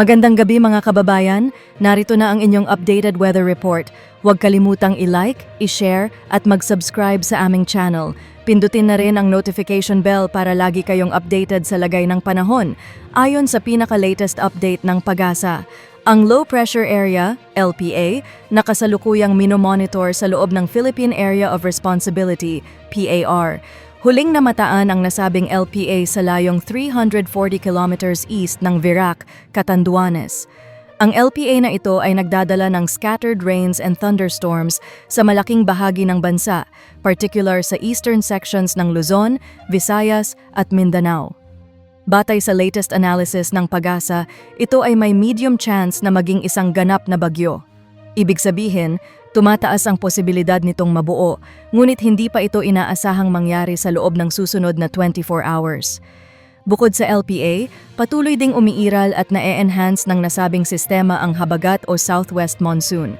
Magandang gabi mga kababayan, narito na ang inyong updated weather report. Huwag kalimutang i-like, i-share at mag-subscribe sa aming channel. Pindutin na rin ang notification bell para lagi kayong updated sa lagay ng panahon, ayon sa pinaka-latest update ng PAGASA. Ang low pressure area, LPA, nakasalukuyang minomonitor sa loob ng Philippine Area of Responsibility, PAR. Huling namataan ang nasabing LPA sa layong 340 kilometers east ng Virac, Catanduanes. Ang LPA na ito ay nagdadala ng scattered rains and thunderstorms sa malaking bahagi ng bansa, particular sa eastern sections ng Luzon, Visayas at Mindanao. Batay sa latest analysis ng PAGASA, ito ay may medium chance na maging isang ganap na bagyo. Ibig sabihin, tumataas ang posibilidad nitong mabuo, ngunit hindi pa ito inaasahang mangyari sa loob ng susunod na 24 hours. Bukod sa LPA, patuloy ding umiiral at na-enhance ng nasabing sistema ang habagat o southwest monsoon.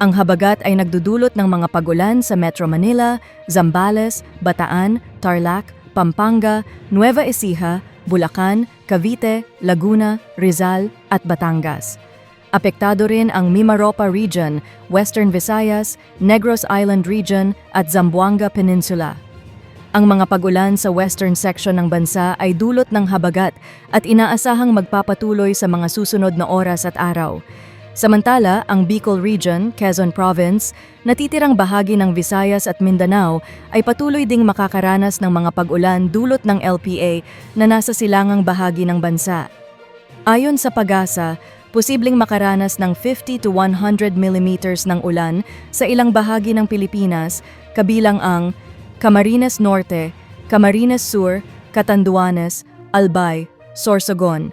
Ang habagat ay nagdudulot ng mga pagulan sa Metro Manila, Zambales, Bataan, Tarlac, Pampanga, Nueva Ecija, Bulacan, Cavite, Laguna, Rizal at Batangas. Apektado rin ang Mimaropa Region, Western Visayas, Negros Island Region at Zamboanga Peninsula. Ang mga pagulan sa western section ng bansa ay dulot ng habagat at inaasahang magpapatuloy sa mga susunod na oras at araw. Samantala, ang Bicol Region, Quezon Province, natitirang bahagi ng Visayas at Mindanao ay patuloy ding makakaranas ng mga pag-ulan dulot ng LPA na nasa silangang bahagi ng bansa. Ayon sa PAGASA, posibleng makaranas ng 50 to 100 millimeters ng ulan sa ilang bahagi ng Pilipinas, kabilang ang Camarines Norte, Camarines Sur, Catanduanes, Albay, Sorsogon,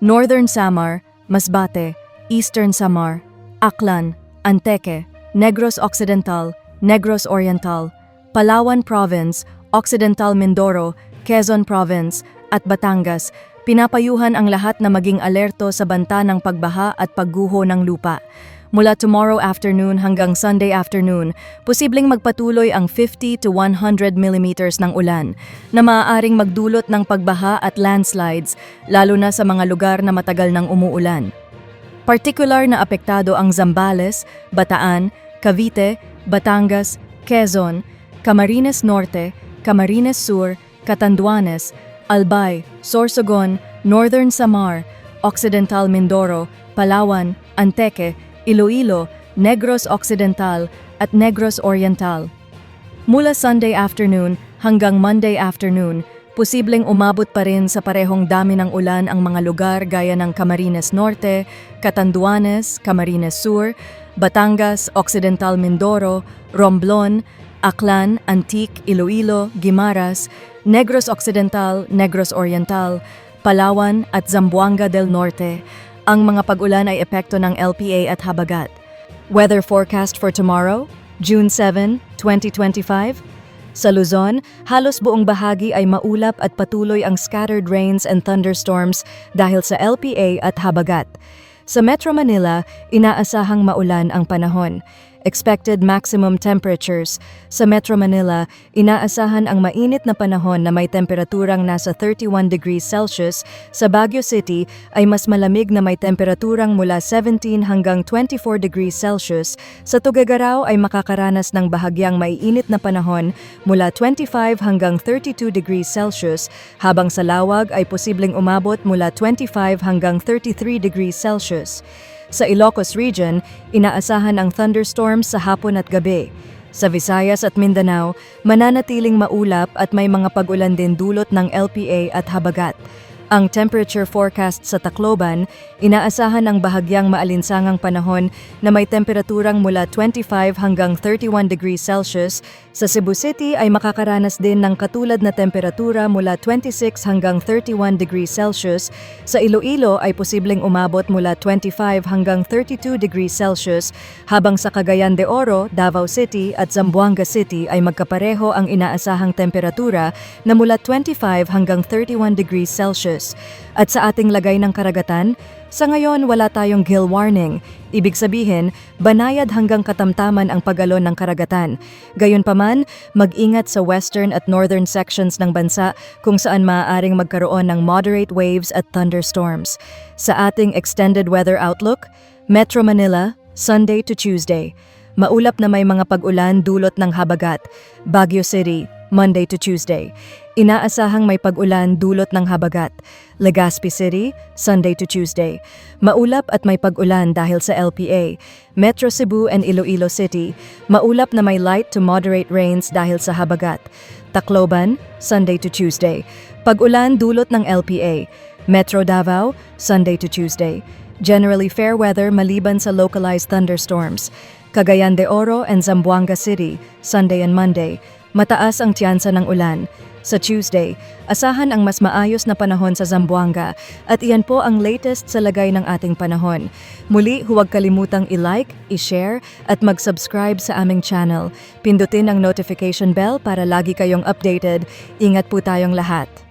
Northern Samar, Masbate, Eastern Samar, Aklan, Anteque, Negros Occidental, Negros Oriental, Palawan Province, Occidental Mindoro, Quezon Province, at Batangas, pinapayuhan ang lahat na maging alerto sa banta ng pagbaha at pagguho ng lupa. Mula tomorrow afternoon hanggang Sunday afternoon, posibleng magpatuloy ang 50 to 100 millimeters ng ulan na maaaring magdulot ng pagbaha at landslides lalo na sa mga lugar na matagal nang umuulan. Partikular na apektado ang Zambales, Bataan, Cavite, Batangas, Quezon, Camarines Norte, Camarines Sur, Catanduanes, Albay, Sorsogon, Northern Samar, Occidental Mindoro, Palawan, Anteque, Iloilo, Negros Occidental at Negros Oriental. Mula Sunday afternoon hanggang Monday afternoon, posibleng umabot pa rin sa parehong dami ng ulan ang mga lugar gaya ng Camarines Norte, Catanduanes, Camarines Sur, Batangas, Occidental Mindoro, Romblon, Aklan, Antique, Iloilo, Guimaras, Negros Occidental, Negros Oriental, Palawan at Zamboanga del Norte. Ang mga pag-ulan ay epekto ng LPA at habagat. Weather forecast for tomorrow, June 7, 2025. Sa Luzon, halos buong bahagi ay maulap at patuloy ang scattered rains and thunderstorms dahil sa LPA at habagat. Sa Metro Manila, inaasahang maulan ang panahon. Expected maximum temperatures. Sa Metro Manila, inaasahan ang mainit na panahon na may temperaturang nasa 31 degrees Celsius. Sa Baguio City ay mas malamig na may temperaturang mula 17 hanggang 24 degrees Celsius. Sa Tuguegarao ay makakaranas ng bahagyang maiinit na panahon mula 25 hanggang 32 degrees Celsius, habang sa Lawag ay posibleng umabot mula 25 hanggang 33 degrees Celsius. Sa Ilocos Region, inaasahan ang thunderstorms sa hapon at gabi. Sa Visayas at Mindanao, mananatiling maulap at may mga pag-ulan din dulot ng LPA at habagat. Ang temperature forecast sa Tacloban, inaasahan ang bahagyang maalinsangang panahon na may temperaturang mula 25 hanggang 31 degrees Celsius. Sa Cebu City ay makakaranas din ng katulad na temperatura mula 26 hanggang 31 degrees Celsius. Sa Iloilo ay posibleng umabot mula 25 hanggang 32 degrees Celsius, habang sa Cagayan de Oro, Davao City at Zamboanga City ay magkapareho ang inaasahang temperatura na mula 25 hanggang 31 degrees Celsius status. At sa ating lagay ng karagatan, sa ngayon wala tayong gill warning. Ibig sabihin, banayad hanggang katamtaman ang pagalon ng karagatan. Gayunpaman, mag-ingat sa western at northern sections ng bansa kung saan maaaring magkaroon ng moderate waves at thunderstorms. Sa ating extended weather outlook, Metro Manila, Sunday to Tuesday. Maulap na may mga pag-ulan dulot ng habagat. Baguio City, Monday to Tuesday. Inaasahang may pag-ulan dulot ng habagat. Legazpi City, Sunday to Tuesday. Maulap at may pag-ulan dahil sa LPA. Metro Cebu and Iloilo City. Maulap na may light to moderate rains dahil sa habagat. Tacloban, Sunday to Tuesday. Pag-ulan dulot ng LPA. Metro Davao, Sunday to Tuesday. Generally fair weather maliban sa localized thunderstorms. Cagayan de Oro and Zamboanga City, Sunday and Monday. Mataas ang tiyansa ng ulan. Sa Tuesday, asahan ang mas maayos na panahon sa Zamboanga at iyan po ang latest sa lagay ng ating panahon. Muli, huwag kalimutang i-like, i-share at mag-subscribe sa aming channel. Pindutin ang notification bell para lagi kayong updated. Ingat po tayong lahat.